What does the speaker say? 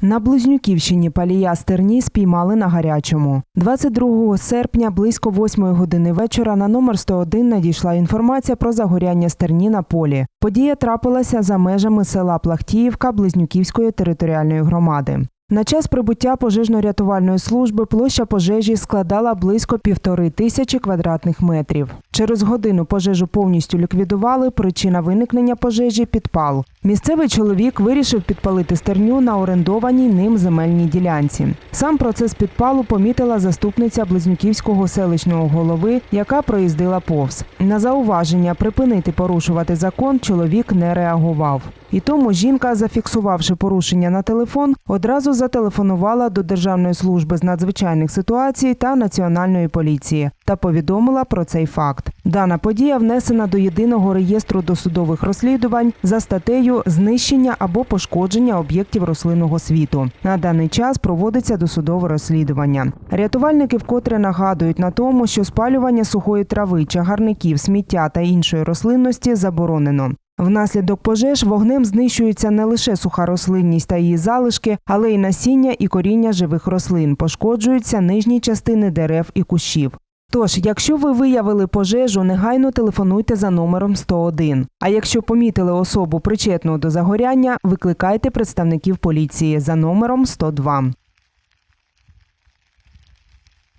На Близнюківщині палія стерні спіймали на гарячому. 22 серпня близько 8 години вечора на номер 101 надійшла інформація про загоряння стерні на полі. Подія трапилася за межами села Плахтіївка Близнюківської територіальної громади. На час прибуття пожежно-рятувальної служби площа пожежі складала близько півтори тисячі квадратних метрів. Через годину пожежу повністю ліквідували. Причина виникнення пожежі підпал. Місцевий чоловік вирішив підпалити стерню на орендованій ним земельній ділянці. Сам процес підпалу помітила заступниця Близнюківського селищного голови, яка проїздила повз. На зауваження припинити порушувати закон, чоловік не реагував. І тому жінка, зафіксувавши порушення на телефон, одразу зателефонувала до Державної служби з надзвичайних ситуацій та Національної поліції та повідомила про цей факт. Дана подія внесена до єдиного реєстру досудових розслідувань за статтею знищення або пошкодження об'єктів рослинного світу. На даний час проводиться досудове розслідування. Рятувальники вкотре нагадують на тому, що спалювання сухої трави, чагарників, сміття та іншої рослинності заборонено. Внаслідок пожеж вогнем знищується не лише суха рослинність та її залишки, але й насіння і коріння живих рослин. Пошкоджуються нижні частини дерев і кущів. Тож, якщо ви виявили пожежу, негайно телефонуйте за номером 101. А якщо помітили особу причетну до загоряння, викликайте представників поліції за номером 102.